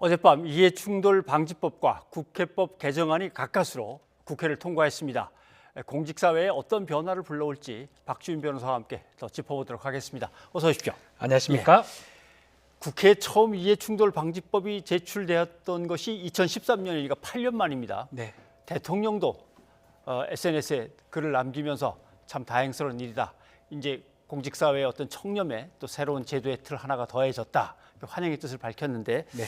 어젯밤 이해충돌 방지법과 국회법 개정안이 가까스로 국회를 통과했습니다. 공직사회에 어떤 변화를 불러올지 박주인 변호사와 함께 더 짚어보도록 하겠습니다. 어서 오십시오. 안녕하십니까? 국회에 처음 이해충돌 방지법이 제출되었던 것이 2013년이니까 8년 만입니다. 네. 대통령도 어, SNS에 글을 남기면서 참 다행스러운 일이다. 이제 공직사회의 어떤 청렴에 또 새로운 제도의 틀 하나가 더해졌다. 환영의 뜻을 밝혔는데 네.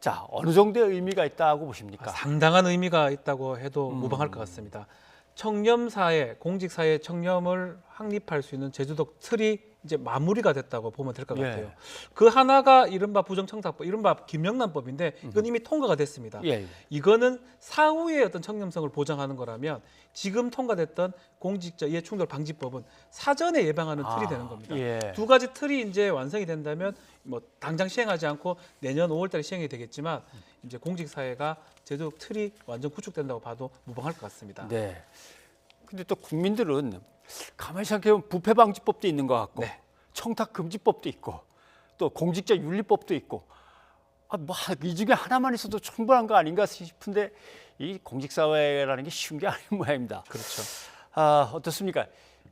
자 어느 정도의 의미가 있다고 보십니까? 상당한 의미가 있다고 해도 무방할 것 같습니다. 청렴 사회, 공직 사회 청렴을 확립할 수 있는 제주도 틀이 이제 마무리가 됐다고 보면 될것 예. 같아요. 그 하나가 이른바 부정청탁법, 이른바 김영란법인데 이건 이미 통과가 됐습니다. 예, 예. 이거는 사후의 어떤 청렴성을 보장하는 거라면 지금 통과됐던 공직자 이해충돌 방지법은 사전에 예방하는 틀이 아, 되는 겁니다. 예. 두 가지 틀이 이제 완성이 된다면 뭐 당장 시행하지 않고 내년 5월달에 시행이 되겠지만 이제 공직 사회가 제도 틀이 완전 구축된다고 봐도 무방할 것 같습니다. 네. 근데 또 국민들은 가만히 생각해보면 부패 방지법도 있는 것 같고 네. 청탁 금지법도 있고 또 공직자 윤리법도 있고 아, 뭐 이 중에 하나만 있어도 충분한 거 아닌가 싶은데 이 공직사회라는 게 쉬운 게 아닌 모양입니다. 그렇죠. 아, 어떻습니까?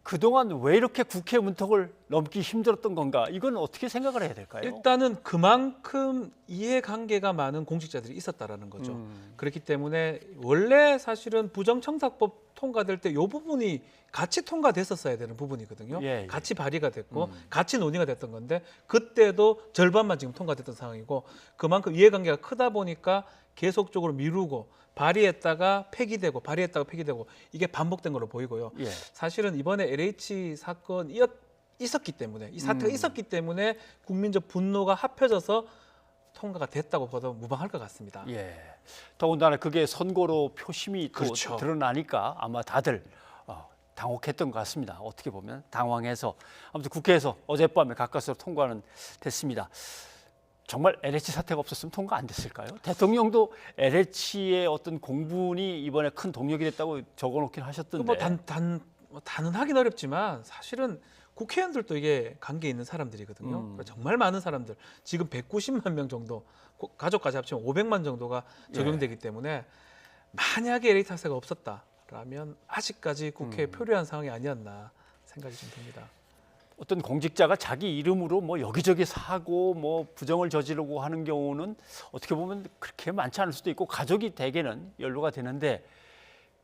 그동안 왜 이렇게 국회 문턱을 넘기 힘들었던 건가? 이건 어떻게 생각을 해야 될까요? 일단은 그만큼 이해관계가 많은 공직자들이 있었다라는 거죠. 음. 그렇기 때문에 원래 사실은 부정청탁법 통과될 때 이 부분이 같이 통과됐었어야 되는 부분이거든요. 예, 예. 같이 발의가 됐고 같이 논의가 됐던 건데 그때도 절반만 지금 통과됐던 상황이고 그만큼 이해관계가 크다 보니까 계속적으로 미루고 발의했다가 폐기되고 발의했다가 폐기되고 이게 반복된 걸로 보이고요. 예. 사실은 이번에 LH 사건이 있었기 때문에 이 사태가 음. 있었기 때문에 국민적 분노가 합쳐져서 통과가 됐다고 봐도 무방할 것 같습니다. 예. 더군다나 그게 선거로 표심이 또 그렇죠. 드러나니까 아마 다들 어, 당혹했던 것 같습니다. 어떻게 보면 당황해서 아무튼 국회에서 어젯밤에 가까스로 통과는 됐습니다. 정말 LH 사태가 없었으면 통과 안 됐을까요? 대통령도 LH의 어떤 공분이 이번에 큰 동력이 됐다고 적어놓긴 하셨던데. 뭐 단단 뭐 단언하긴 어렵지만 사실은 국회의원들도 이게 관계 있는 사람들이거든요. 음. 그러니까 정말 많은 사람들 지금 190만 명 정도 고- 가족까지 합치면 500만 정도가 예. 적용되기 때문에 만약에 LH 사태가 없었다라면 아직까지 국회에 음. 표류한 상황이 아니었나 생각이 좀 듭니다. 어떤 공직자가 자기 이름으로 뭐 여기저기 사고 뭐 부정을 저지르고 하는 경우는 어떻게 보면 그렇게 많지 않을 수도 있고 가족이 대개는 연루가 되는데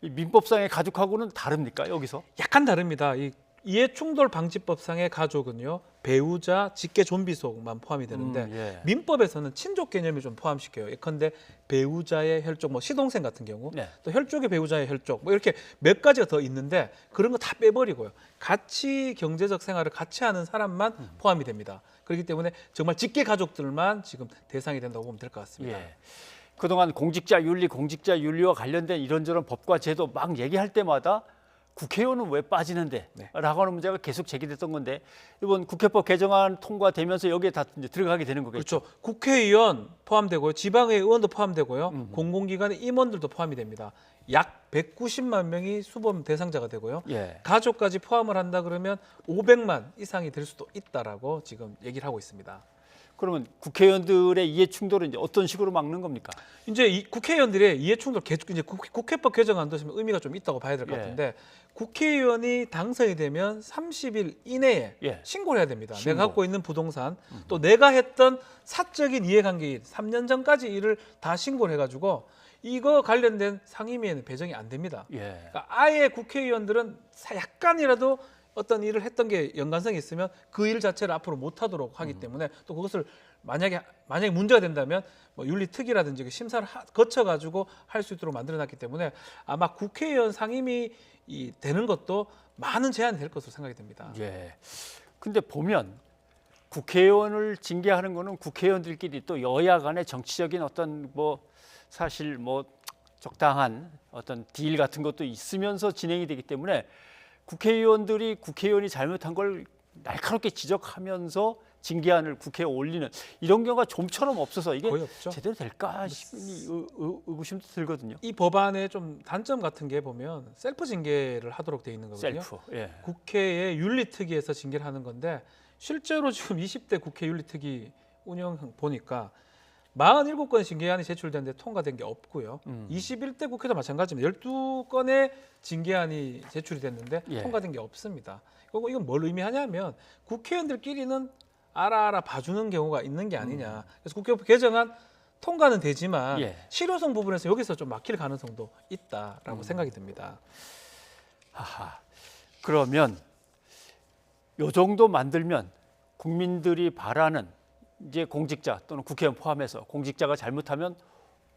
이 민법상의 가족하고는 다릅니까 여기서? 약간 다릅니다. 이 이해충돌 방지법상의 가족은요 배우자, 직계 좀비 속만 포함이 되는데 음, 예. 민법에서는 친족 개념을 좀 포함시켜요. 예컨대 배우자의 혈족, 뭐 시동생 같은 경우, 네. 또 혈족의 배우자의 혈족, 뭐 이렇게 몇 가지가 더 있는데 그런 거 다 빼버리고요. 같이 경제적 생활을 같이 하는 사람만 음. 포함이 됩니다. 그렇기 때문에 정말 직계 가족들만 지금 대상이 된다고 보면 될 것 같습니다. 예. 그동안 공직자 윤리, 공직자 윤리와 관련된 이런저런 법과 제도 막 얘기할 때마다 국회의원은 왜 빠지는데? 네. 라고 하는 문제가 계속 제기됐던 건데 이번 국회법 개정안 통과되면서 여기에 다 이제 들어가게 되는 거겠죠. 그렇죠. 국회의원 포함되고요. 지방의 의원도 포함되고요. 공공기관의 임원들도 포함이 됩니다. 약 190만 명이 수범 대상자가 되고요. 예. 가족까지 포함을 한다 그러면 500만 이상이 될 수도 있다라고 지금 얘기를 하고 있습니다. 그러면 국회의원들의 이해 충돌은 이제 어떤 식으로 막는 겁니까? 이제 이 국회의원들의 이해 충돌 개, 이제 국, 국회 법 개정안도 지금 의미가 좀 있다고 봐야 될것 예. 같은데 국회의원이 당선이 되면 30일 이내에 예. 신고를 해야 됩니다. 신고. 내가 갖고 있는 부동산 또 내가 했던 사적인 이해관계인 3년 전까지 일을 다 신고를 해가지고 이거 관련된 상임위에는 배정이 안 됩니다. 예. 그러니까 아예 국회의원들은 사- 약간이라도 어떤 일을 했던 게 연관성이 있으면 그 일 자체를 앞으로 못 하도록 하기 때문에 또 그것을 만약에 만약에 문제가 된다면 뭐 윤리특위라든지 그 심사를 하- 거쳐가지고 할 수 있도록 만들어놨기 때문에 아마 국회의원 상임위 이 되는 것도 많은 제한이 될 것으로 생각이 됩니다. 예. 근데 보면 국회의원을 징계하는 거는 국회의원들끼리 또 여야 간의 정치적인 어떤 뭐 사실 뭐 적당한 어떤 딜 같은 것도 있으면서 진행이 되기 때문에 국회의원들이 국회의원이 잘못한 걸 날카롭게 지적하면서 징계안을 국회에 올리는 이런 경우가 좀처럼 없어서 이게. 제대로 될까 싶은 의구심도 들거든요. 이 법안의 좀 단점 같은 게 보면 셀프 징계를 하도록 돼 있는 거거든요. 셀프. 예. 국회의 윤리특위에서 징계를 하는 건데 실제로 지금 20대 국회 윤리특위 운영 보니까 47건 징계안이 제출됐는데 통과된 게 없고요. 음. 21대 국회도 마찬가지입니다. 12건의 징계안이 제출이 됐는데 예. 통과된 게 없습니다. 그리고 이건 뭘 의미하냐면 국회의원들끼리는 알아 알아 봐주는 경우가 있는 게 아니냐. 그래서 국회법 개정안 통과는 되지만 음. 예. 실효성 부분에서 여기서 좀 막힐 가능성도 있다라고 음. 생각이 듭니다. 하하. 그러면 요 정도 만들면 국민들이 바라는 이제 공직자 또는 국회의원 포함해서 공직자가 잘못하면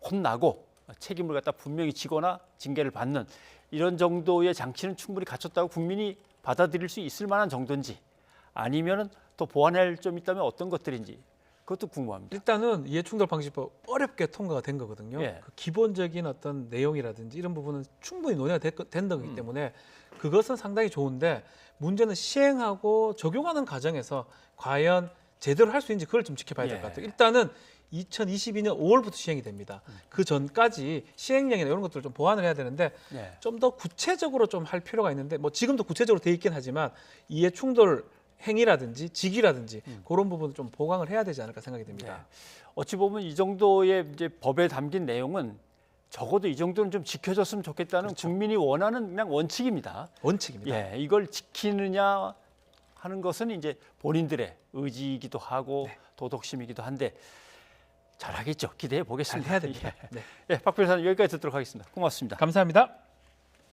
혼나고 책임을 갖다 분명히 지거나 징계를 받는 이런 정도의 장치는 충분히 갖췄다고 국민이 받아들일 수 있을 만한 정도인지 아니면은 또 보완할 점이 있다면 어떤 것들인지 그것도 궁금합니다. 일단은 이해충돌 방지법 어렵게 통과가 된 거거든요. 예. 그 기본적인 어떤 내용이라든지 이런 부분은 충분히 논의가 됐, 된 거기 음. 때문에 그것은 상당히 좋은데 문제는 시행하고 적용하는 과정에서 과연 제대로 할 수 있는지 그걸 좀 지켜봐야 될것 예. 같아요. 일단은 2022년 5월부터 시행이 됩니다. 음. 그 전까지 시행령이나 이런 것들을 좀 보완을 해야 되는데 네. 좀더 구체적으로 좀 할 필요가 있는데 뭐 지금도 구체적으로 돼 있긴 하지만 이해 충돌 행위라든지 직위라든지 음. 그런 부분을 좀 보강을 해야 되지 않을까 생각이 네. 듭니다. 어찌 보면 이 정도의 이제 법에 담긴 내용은 적어도 이 정도는 좀 지켜졌으면 좋겠다는 그렇죠. 국민이 원하는 그냥 원칙입니다. 원칙입니다. 예, 이걸 지키느냐 하는 것은 이제 본인들의 의지이기도 하고 네. 도덕심이기도 한데 잘하겠죠. 기대해 잘 보겠습니다. 해야 됩니다. 예, 네. 예, 박 변호사님 여기까지 듣도록 하겠습니다. 고맙습니다. 감사합니다.